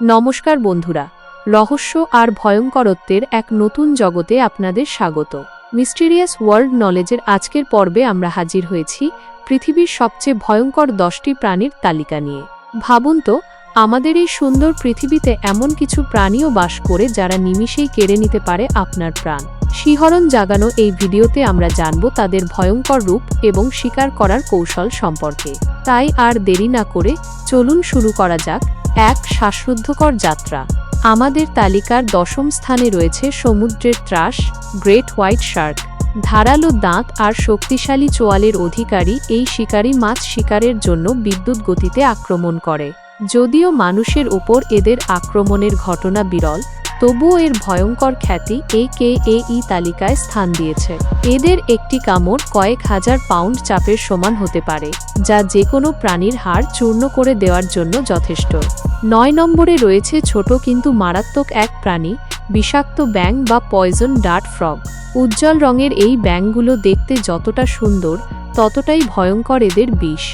নমস্কার বন্ধুরা, রহস্য আর ভয়ঙ্করত্বের এক নতুন জগতে আপনাদের স্বাগত। মিস্টিরিয়াস ওয়ার্ল্ড নলেজের আজকের পর্বে আমরা হাজির হয়েছি পৃথিবীর সবচেয়ে ভয়ঙ্কর দশটি প্রাণীর তালিকা নিয়ে। ভাবুন তো, আমাদের এই সুন্দর পৃথিবীতে এমন কিছু প্রাণীও বাস করে যারা নিমিষেই কেড়ে নিতে পারে আপনার প্রাণ। শিহরণ জাগানো এই ভিডিওতে আমরা জানব তাদের ভয়ঙ্কর রূপ এবং শিকার করার কৌশল সম্পর্কে। তাই আর দেরি না করে চলুন শুরু করা যাক। এক শ্বাসরুদ্ধকর যাত্রা। আমাদের তালিকার দশম স্থানে রয়েছে সমুদ্রের ত্রাস, গ্রেট হোয়াইট শার্ক। ধারালো দাঁত আর শক্তিশালী চোয়ালের অধিকারী এই শিকারী মাছ শিকারের জন্য বিদ্যুৎ গতিতে আক্রমণ করে। যদিও মানুষের ওপর এদের আক্রমণের ঘটনা বিরল তবুও এর ভয়ঙ্কর খ্যাতি এই কে এই তালিকায় স্থান দিয়েছে। এদের একটি কামড় কয়েক হাজার পাউন্ড চাপের সমান হতে পারে, যা যে কোনো প্রাণীর হাড় চূর্ণ করে দেওয়ার জন্য যথেষ্ট। নয় নম্বরে রয়েছে ছোট কিন্তু মারাত্মক এক প্রাণী, বিষাক্ত ব্যাং বা পয়জন ডার্ট ফ্রগ। উজ্জ্বল রঙের এই ব্যাঙগুলো দেখতে যতটা সুন্দর, ততটাই ভয়ঙ্কর এদের বিষ।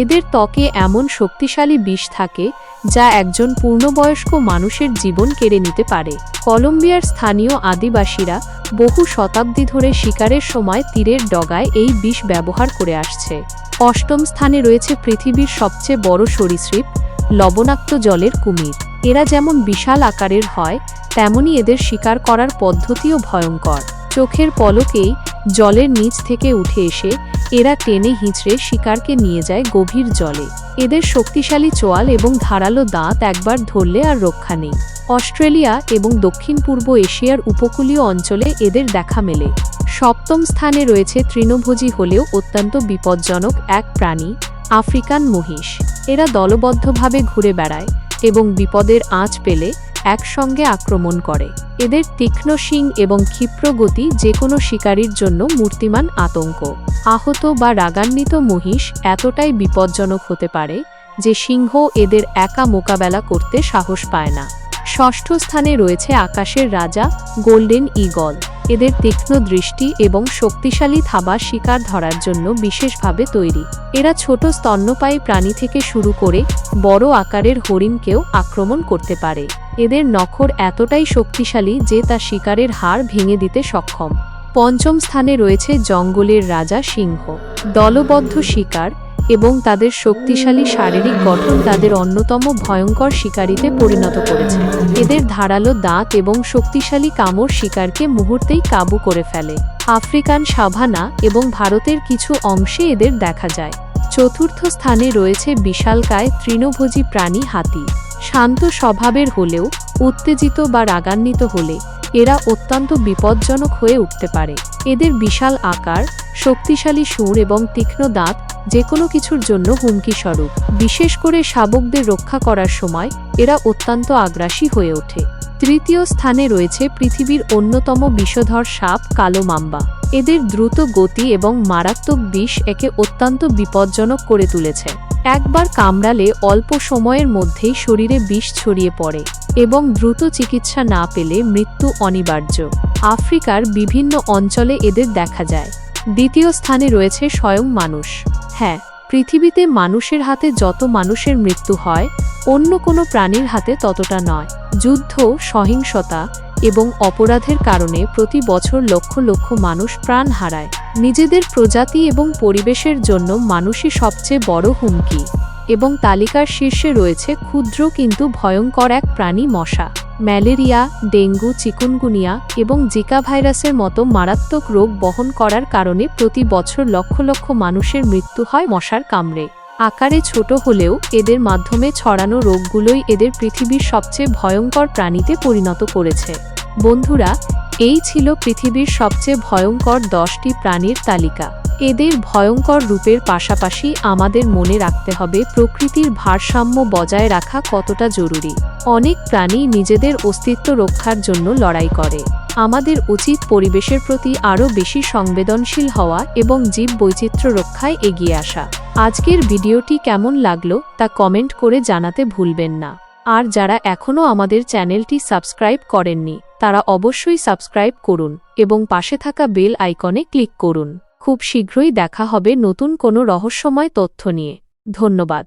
এদের ত্বকে এমন শক্তিশালী বিষ থাকে যা একজন পূর্ণবয়স্ক মানুষের জীবন কেড়ে নিতে পারে। কলম্বিয়ার স্থানীয় আদিবাসীরা বহু শতাব্দী ধরে শিকারের সময় তীরের ডগায় এই বিষ ব্যবহার করে আসছে। অষ্টম স্থানে রয়েছে পৃথিবীর সবচেয়ে বড় সরীসৃপ, লবণাক্ত জলের কুমির। এরা যেমন বিশাল আকারের হয়, তেমনি এদের শিকার করার পদ্ধতিও ভয়ঙ্কর। চোখের পলকেই জলের নিচ থেকে উঠে এসে এরা টেনে হিঁচড়ে শিকারকে নিয়ে যায় গভীর জলে। এদের শক্তিশালী চোয়াল এবং ধারালো দাঁত একবার ধরলে আর রক্ষা নেই। অস্ট্রেলিয়া এবং দক্ষিণ পূর্ব এশিয়ার উপকূলীয় অঞ্চলে এদের দেখা মেলে। সপ্তম স্থানে রয়েছে তৃণভোজী হলেও অত্যন্ত বিপজ্জনক এক প্রাণী, আফ্রিকান মহিষ। এরা দলবদ্ধভাবে ঘুরে বেড়ায় এবং বিপদের আঁচ পেলে একসঙ্গে আক্রমণ করে। এদের তীক্ষ্ণ শিং এবং ক্ষিপ্র গতি যে কোনো শিকারীর জন্য মূর্তিমান আতঙ্ক। আহত বা রাগান্বিত মহিষ এতটাই বিপজ্জনক হতে পারে যে সিংহ এদের একা মোকাবেলা করতে সাহস পায় না। ষষ্ঠ স্থানে রয়েছে আকাশের রাজা গোল্ডেন ইগল এদের তীক্ষ্ণ দৃষ্টি এবং শক্তিশালী থাবা শিকার ধরার জন্য বিশেষভাবে তৈরি। এরা ছোট স্তন্যপায়ী প্রাণী থেকে শুরু করে বড় আকারের হরিণকেও আক্রমণ করতে পারে। এদের নখর এতটাই শক্তিশালী যে তা শিকারের হাড় ভেঙে দিতে সক্ষম। পঞ্চম স্থানে রয়েছে জঙ্গলের রাজা সিংহ। দলবদ্ধ শিকার এবং তাদের শক্তিশালী শারীরিক গঠন তাদের অন্যতম ভয়ঙ্কর শিকারিতে পরিণত করেছে। এদের ধারালো দাঁত এবং শক্তিশালী কামড় শিকারকে মুহূর্তেই কাবু করে ফেলে। আফ্রিকান সাভানা এবং ভারতের কিছু অংশে এদের দেখা যায়। চতুর্থ স্থানে রয়েছে বিশালকায় তৃণভোজী প্রাণী হাতি। শান্ত স্বভাবের হলেও উত্তেজিত বা রাগান্বিত হলে এরা অত্যন্ত বিপজ্জনক হয়ে উঠতে পারে। এদের বিশাল আকার, শক্তিশালী সুর এবং তীক্ষ্ণ দাঁত যে কোনো কিছুর জন্য হুমকি স্বরূপ বিশেষ করে শাবকদের রক্ষা করার সময় এরা অত্যন্ত আগ্রাসী হয়ে ওঠে। তৃতীয় স্থানে রয়েছে পৃথিবীর অন্যতম বিষধর সাপ কালো মাম্বা। এদের দ্রুত গতি এবং মারাত্মক বিষ একে অত্যন্ত বিপজ্জনক করে তুলেছে। একবার কামড়ালে অল্প সময়ের মধ্যেই শরীরে বিষ ছড়িয়ে পড়ে এবং দ্রুত চিকিৎসা না পেলে মৃত্যু অনিবার্য। আফ্রিকার বিভিন্ন অঞ্চলে এদের দেখা যায়। দ্বিতীয় স্থানে রয়েছে স্বয়ং মানুষ। হ্যাঁ পৃথিবীতে মানুষের হাতে যত মানুষের মৃত্যু হয়, অন্য কোনো প্রাণীর হাতে ততটা নয়। যুদ্ধ, সহিংসতা এবং অপরাধের কারণে প্রতি বছর লক্ষ লক্ষ মানুষ প্রাণ হারায়। নিজেদের প্রজাতি এবং পরিবেশের জন্য মানুষই সবচেয়ে বড় হুমকি। এবং তালিকার শীর্ষে রয়েছে ক্ষুদ্র কিন্তু ভয়ঙ্কর এক প্রাণী মশা। ম্যালেরিয়া, ডেঙ্গু, চিকুনগুনিয়া এবং জিকা ভাইরাসের মতো মারাত্মক রোগ বহন করার কারণে প্রতি বছর লক্ষ লক্ষ মানুষের মৃত্যু হয় মশার কামড়ে। আকারে ছোট হলেও এদের মাধ্যমে ছড়ানো রোগগুলোই এদের পৃথিবীর সবচেয়ে ভয়ঙ্কর প্রাণীতে পরিণত করেছে। বন্ধুরা, এই ছিল পৃথিবীর সবচেয়ে ভয়ঙ্কর দশটি প্রাণীর তালিকা। এদের ভয়ঙ্কর রূপের পাশাপাশি আমাদের মনে রাখতে হবে প্রকৃতির ভারসাম্য বজায় রাখা কতটা জরুরি। অনেক প্রাণী নিজেদের অস্তিত্ব রক্ষার জন্য লড়াই করে। আমাদের উচিত পরিবেশের প্রতি আরও বেশি সংবেদনশীল হওয়া এবং জীব বৈচিত্র্য রক্ষায় এগিয়ে আসা। আজকের ভিডিওটি কেমন লাগল তা কমেন্ট করে জানাতে ভুলবেন না। আর যারা এখনও আমাদের চ্যানেলটি সাবস্ক্রাইব করেননি, তারা অবশ্যই সাবস্ক্রাইব করুন এবং পাশে থাকা বেল আইকনে ক্লিক করুন। খুব শীঘ্রই দেখা হবে নতুন কোনো রহস্যময় তথ্য নিয়ে। ধন্যবাদ।